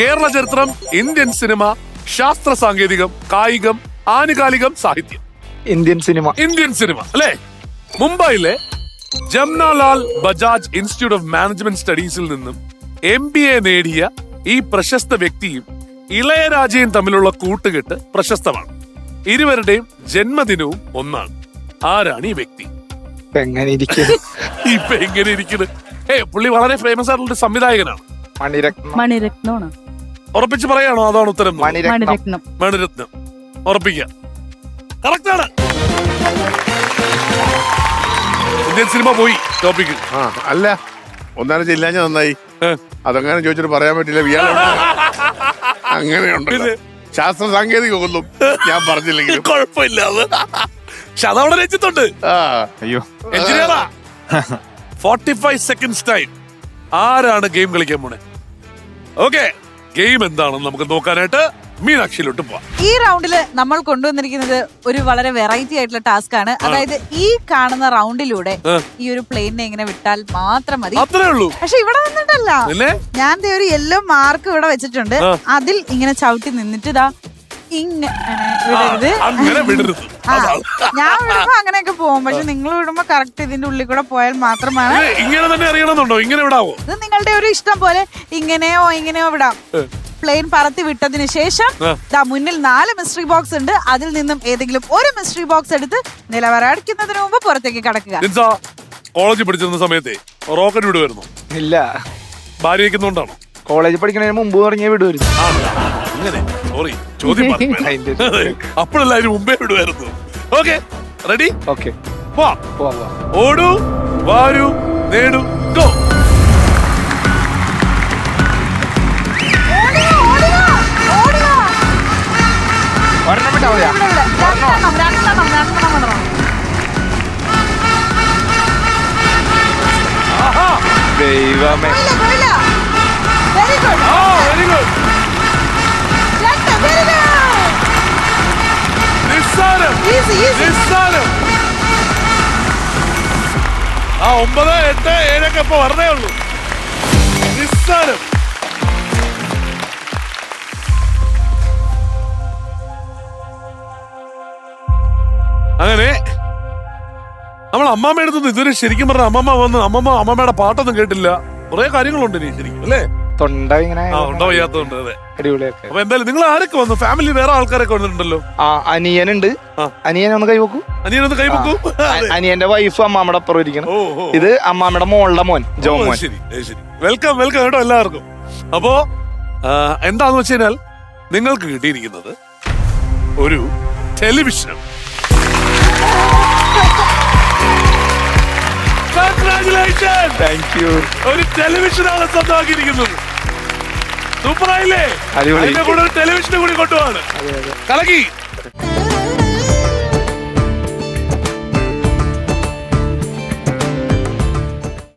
കേരള ചരിത്രം Indian cinema ശാസ്ത്ര സാങ്കേതികം കായികം ആനുകാലികം സാഹിത്യം. Indian cinema. ഇന്ത്യൻ സിനിമ അല്ലേ? മുംബൈയിലെ Jamnalal Bajaj institute of management സ്റ്റഡീസിൽ നിന്നും എം ബി എ നേടിയ ഈ പ്രശസ്ത വ്യക്തിയും ഇളയരാജയും തമ്മിലുള്ള കൂട്ടുകെട്ട് പ്രശസ്തമാണ്. ഇരുവരുടെയും ജന്മദിനവും ഒന്നാണ്. ആരാണ് ഈ വ്യക്തി? ഇപ്പൊ എങ്ങനെ ഇരിക്കുന്നു? ഇപ്പൊ എങ്ങനെ ഇരിക്കുന്നത് ഏ പുള്ളി വളരെ ഫേമസ് ആയിട്ടുള്ള സംവിധായകനാണ്. മണിരത്നം. മണിരത്നമാണ്. ഉറപ്പിച്ച് പറയാണോ അതാണ് ഉത്തരം? മണിരത്നം. മണിരത്നം. ഉറപ്പിക്കാം കറക്റ്റ് ആണ്. ഇന്ത്യൻ സിനിമ പോയി ടോപ്പിക്ക്. ആ അല്ല. ഒന്നാലും ചെല്ലാഞ്ഞ നന്നായി. അതങ്ങനെ ചോദിച്ചിട്ട് പറയാൻ പറ്റില്ല. ഇയാളുണ്ട് അങ്ങനെയുണ്ട് ഇത്. ശാസ്ത്ര സാങ്കേതിക ഒന്നും ഞാൻ പറഞ്ഞില്ലെങ്കിൽ കുഴപ്പമില്ല അത്. പക്ഷെ അതവിടെ രചിത്തുണ്ട് ആ. അയ്യോ. എഞ്ചിനീയറാ. ഫോർട്ടി ഫൈവ് സെക്കൻഡ്സ് ടൈം ആരാണ് ഗെയിം കളിക്കാൻ പോണേ? ഓക്കെ ഗെയിം എന്താണെന്ന് നമുക്ക് നോക്കാനായിട്ട് മീനാക്ഷിയിലോട്ട് പോവാം. ഈ റൗണ്ടിൽ നമ്മൾ കൊണ്ടുവന്നിരിക്കുന്നത് ഒരു വളരെ വെറൈറ്റി ആയിട്ടുള്ള ടാസ്ക് ആണ്. അതായത് ഈ കാണുന്ന റൗണ്ടിലൂടെ ഈ ഒരു പ്ലെയിനെ ഇങ്ങനെ വിട്ടാൽ മാത്രം മതി. അത്രേ ഉള്ളൂ. പക്ഷെ ഇവിടെ വന്നിട്ടല്ല ഞാൻ ഒരു യെല്ലോ മാർക്ക് ഇവിടെ വെച്ചിട്ടുണ്ട്. അതിൽ ഇങ്ങനെ ചവിട്ടി നിന്നിട്ട് ഇതാ ഇങ്ങനെ വിടരുത്. അതാണ്. ഞാൻ വിടുമ്പോ അങ്ങനെയൊക്കെ പോകും. പക്ഷെ നിങ്ങൾ വിടുമ്പോ കറക്റ്റ് ഇതിന്റെ ഉള്ളിൽ കൂടെ പോയാൽ മാത്രമാണ് ഇങ്ങനെ തന്നെ അറിയണമെന്നുണ്ടോ? ഇങ്ങനെ വിടാവോ? ഇത് നിങ്ങളുടെ ഒരു ഇഷ്ടം പോലെ ഇങ്ങനെയോ ഇങ്ങനെയോ വിടാം. പ്ലെയിൻ പറത്തി വിട്ടതിന് ശേഷം ആ. ദാ മുന്നിൽ നാല് മിസ്റ്ററി ബോക്സ് ഉണ്ട്. അതിൽ നിന്നും ഏതെങ്കിലും ഒരു മിസ്റ്ററി ബോക്സ് എടുത്ത് നിലവറ അടിക്കുന്നതിന് മുമ്പ് പുറത്തേക്ക് കടക്കുക. കോളേജ് കോളേജിൽ പഠിച്ചിരുന്ന സമയത്തെ റോക്കറ്റ് വിടുമായിരുന്നു ഇല്ല. ഭാര്യ വയ്ക്കുന്നോണ്ടാണോ കോളേജിൽ പഠിക്കുന്നതിന് മുമ്പ് തുടങ്ങിയ വിടുവായിരുന്നു. അങ്ങനെ. സോറി ചോദ്യം മാറിപ്പോയി. അതിന്റെ അതെ, അപ്പോഴല്ല അതിന് മുമ്പേ വിടുമായിരുന്നു. ഓക്കെ റെഡി ഓക്കെ ഓടൂ വാരൂ നേടൂ ഗോ. ഒരെണ്ണം വിട്ടാ ദൈവമേ. വെരി ഗുഡ് വെരി ഗുഡ് നിസ്സാരം ആ ഒമ്പത് എട്ട് ഏഴൊക്കെ ഇപ്പൊ വരണേ ഉള്ളൂ. നിസ്സാരം അങ്ങനെ നമ്മൾ അമ്മാമ്മയുടെ അടുത്ത് ഇതുവരെ ശരിക്കും പറഞ്ഞ അമ്മമ്മ വന്ന് അമ്മമ്മ അമ്മമ്മയുടെ പാട്ടൊന്നും കേട്ടില്ല. കുറെ കാര്യങ്ങളുണ്ട് ഇനി ശരിക്കും അല്ലേ? തൊണ്ട ഇങ്ങനെ ആ ഉണ്ടോ വയ്യാത്തതുണ്ട് അതെ. അടിപൊളിയൊക്കെ അപ്പൊ എന്തായാലും നിങ്ങൾ ആരൊക്കെ വന്നു? ഫാമിലി വേറെ ആൾക്കാരൊക്കെ വന്നിട്ടുണ്ടല്ലോ? ആ അനിയനുണ്ട്. ഉണ്ട് അനിയനെ ഒന്ന് കൈവക്കൂ. അനിയൻ ഒന്ന് കൈവക്കൂ? അനിയന്റെ വൈഫ് അമ്മാമ്മയുടെ അപ്പുറം ഇരിക്കണം ഇത് അമ്മാമ്മയുടെ മോളുടെ മോൻ ജോ ജോമോൻ. ശരി ശരി. വെൽക്കം വെൽക്കം കേട്ടോ എല്ലാവർക്കും. അപ്പോ എന്താന്ന് വെച്ച് കഴിഞ്ഞാൽ നിങ്ങൾക്ക് കിട്ടിയിരിക്കുന്നത് ഒരു ടെലിവിഷൻ Congratulations! താങ്ക് യു ഒരു ടെലിവിഷനാണ് സ്വന്തമാക്കിയിരിക്കുന്നത്. അടിപൊളി. അതിന്റെ കൂടെ ടെലിവിഷനും കൂടി കൊണ്ടുപോവാണ്. കലക്കി.